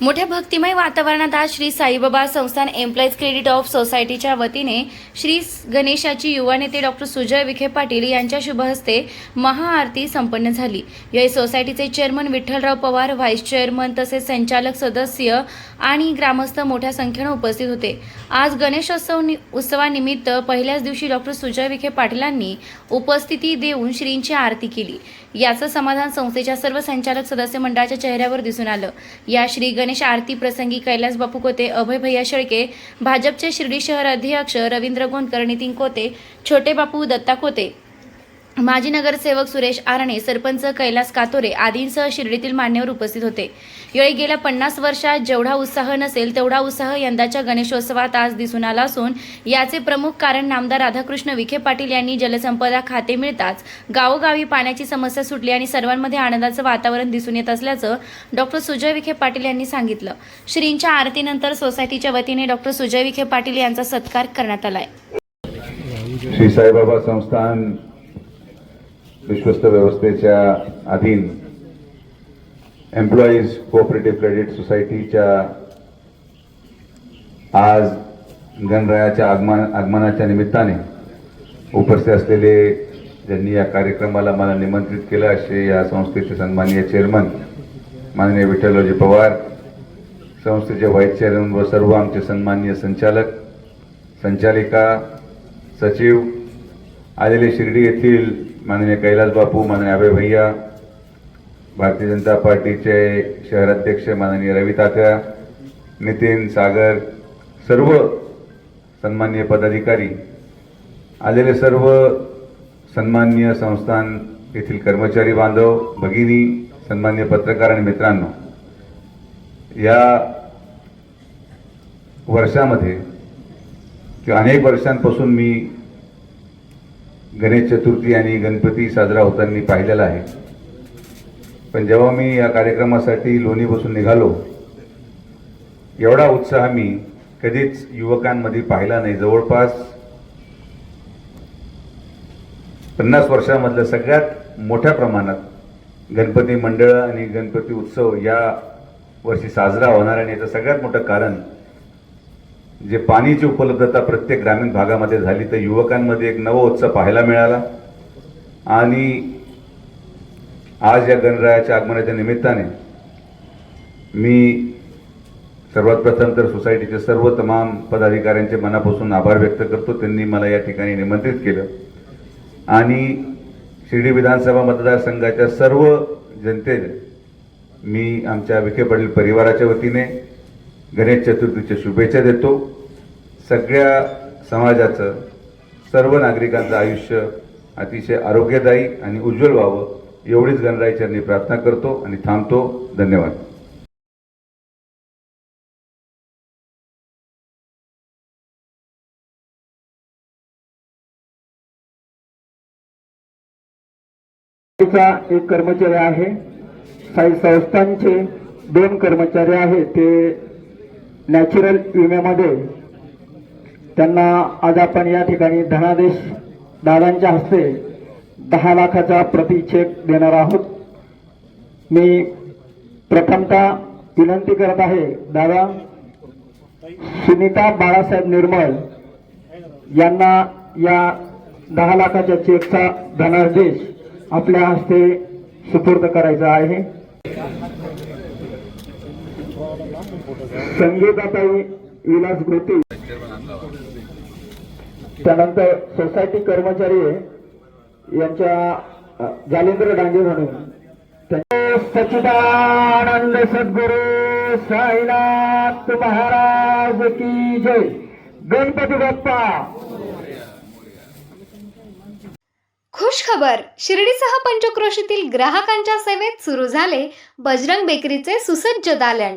मोठ्या भक्तिमय वातावरणात आज श्री साईबाबा संस्थान एम्प्लॉईज क्रेडिट ऑफ सोसायटीच्या वतीने श्री गणेशाची युवा नेते डॉक्टर सुजय विखे पाटील यांच्या शुभहस्ते महाआरती संपन्न झाली. या सोसायटीचे chairman Vitthalrao Pawar vice chairman तसेच संचालक सदस्य आणि ग्रामस्थ मोठ्या संख्येनं उपस्थित होते. आज गणेशोत्सव नि- उत्सवानिमित्त पहिल्याच दिवशी डॉक्टर सुजय विखे पाटीलांनी उपस्थिती देऊन श्रींची आरती केली. याचं समाधान संस्थेच्या सर्व संचालक सदस्य मंडळाच्या चेहऱ्यावर दिसून आलं. या श्री गणेश आरती प्रसंगी कैलास बापू कोते अभय भैया शेळके भाजपचे शिर्डी शहर अध्यक्ष रवींद्र गोंदकर नितीन कोते छोटे बापू दत्ता कोते. माजी नगरसेवक सुरेश आरणे सरपंच कैलास कातोरे आदींसह शिर्डीतील मान्यवर उपस्थित होते. यावेळी गेल्या पन्नास वर्षात जेवढा उत्साह नसेल तेवढा उत्साह यंदाच्या गणेशोत्सवात आज दिसून आला असून याचे प्रमुख कारण नामदार राधाकृष्ण विखे पाटील यांनी जलसंपदा खाते मिळताच गावोगावी पाण्याची समस्या सुटली आणि सर्वांमध्ये आनंदाचं वातावरण दिसून येत असल्याचं डॉक्टर सुजय विखे पाटील यांनी सांगितलं. श्रींच्या आरतीनंतर सोसायटीच्या वतीने डॉक्टर सुजय विखे पाटील यांचा सत्कार करण्यात आलाय. श्री साईबाबा संस्थान विश्वस्त व्यवस्थेच्या अधीन एम्प्लॉईज कोऑपरेटिव्ह क्रेडिट सोसायटीच्या आज गणरायाच्या आगमन आगमनाच्या निमित्ताने उपस्थित असलेले ज्यांनी या कार्यक्रमाला मला निमंत्रित केलं असे या संस्थेचे सन्माननीय चेअरमन माननीय विठ्ठलरावजी पवार संस्थेचे व्हाईस चेअरमन व सर्व आमचे सन्माननीय संचालक संचालिका सचिव आलेले शिर्डी येथील माननीय कैलास बापू माननीय अभय भैया भारतीय जनता पार्टीचे शहराध्यक्ष माननीय रवी तात्या नितीन सागर सर्व सन्माननीय पदाधिकारी आलेले सर्व सन्माननीय संस्थान येथील कर्मचारी बांधव भगिनी सन्माननीय पत्रकार आणि मित्रांनो या वर्षामध्ये किंवा अनेक वर्षांपासून मी गणेश चतुर्थी आणि गणपती साजरा होताना पाहिलेला आहे. पण जेव्हा मी या कार्यक्रमासाठी लोणी बसून निघालो एवढा उत्साह मी कधीच युवकांमध्ये पाहिला नाही. जवळपास पन्नास वर्षामधलं सगळ्यात मोठ्या प्रमाणात गणपती मंडळ आणि गणपती उत्सव या वर्षी साजरा होणार आणि याचं सगळ्यात मोठं कारण जे पाणीची उपलब्धता प्रत्येक ग्रामीण भागामध्ये झाली तर युवकांमध्ये एक नव उत्साह पाहायला मिळाला. आणि आज या गणरायाच्या आगमनाच्या निमित्ताने मी सर्वात प्रथम तर सोसायटीचे सर्व तमाम पदाधिकाऱ्यांचे मनापासून आभार व्यक्त करतो. त्यांनी मला या ठिकाणी निमंत्रित केलं. आणि शिर्डी विधानसभा मतदारसंघाच्या सर्व जनतेने मी आमच्या विखे पाटील परिवाराच्या वतीने गणेश चतुर्थीच्या शुभेच्छा देतो. सगळ्या समाजाचं सर्व नागरिकांचं आयुष्य अतिशय आरोग्यदायी आणि उज्ज्वल व्हावं एवढीच गणरायचरणी प्रार्थना करतो आणि थांबतो. धन्यवाद. एक कर्मचारी आहे. साई संस्थांचे दोन कर्मचारी आहेत. ते नॅचरल विम्यामध्ये. त्यांना आज आपण या ठिकाणी धनादेश दादांच्या हस्ते दहा लाखाचा प्रति चेक देणार आहोत. मी प्रथमतः विनंती करत आहे दादा सुनीता बाळासाहेब निर्मळ यांना या दहा लाखाच्या चेकचा धनादेश आपल्या हस्ते सुपूर्द करायचा आहे. संगीताताई विलास गोती त्यानंतर सोसायटी कर्मचारी यांच्या जालेंद्र डांगे म्हणून. त्या- सच्चिदानंद सद्गुरु साईनाथ महाराज की जय. गणपती बाप्पा. खुश खबर शिर्डीसह पंचक्रोशीतील ग्राहकांच्या सेवेत सुरू झाले बजरंग बेकरीचे सुसज्ज दालन.